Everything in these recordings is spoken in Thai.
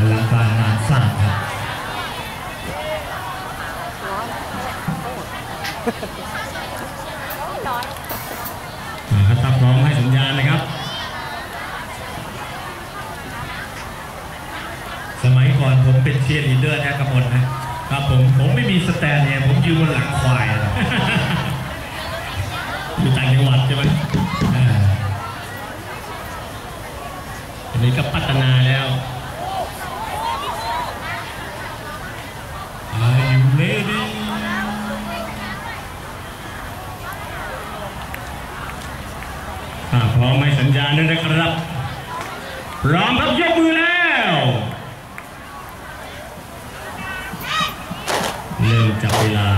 อลังการงานสร้างครับนะครับถ้าพร้อมให้สัญญาณนะครับ สมัยก่อนผมเป็นเชียร์ลีดเดอร์แท้กระมลนะครับผมผมไม่มีสแตนเนี่ยผมยืนบนหลังควายอยู่ต่างจังหวัดใช่ไหมอันนี้ก็พัฒนาแล้ว Are you ready ถ้าพร้อมให้ สัญญาณด้วยนะครับพร้อมครับยกมือแล้วเริ่มจับเวลา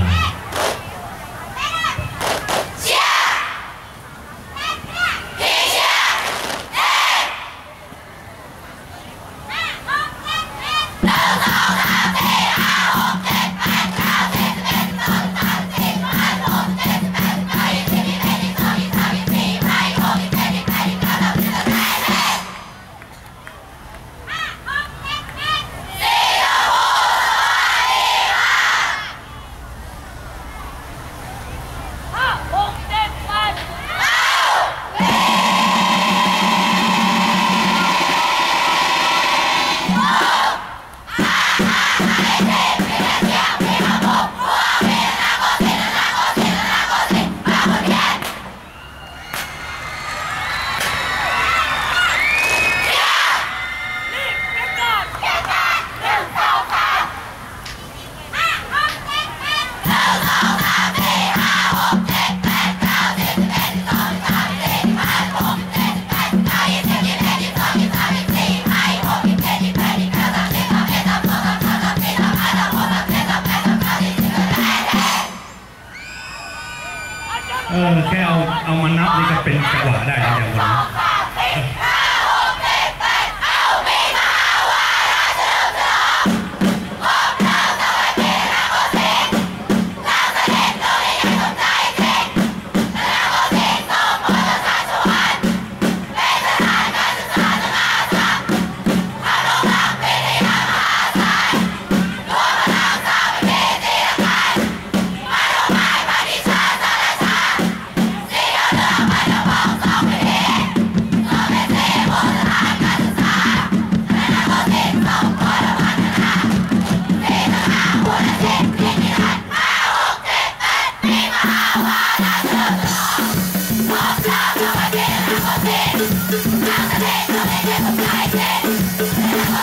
เอามานับนี่ก็เป็นจังหวะได้อย่างนี้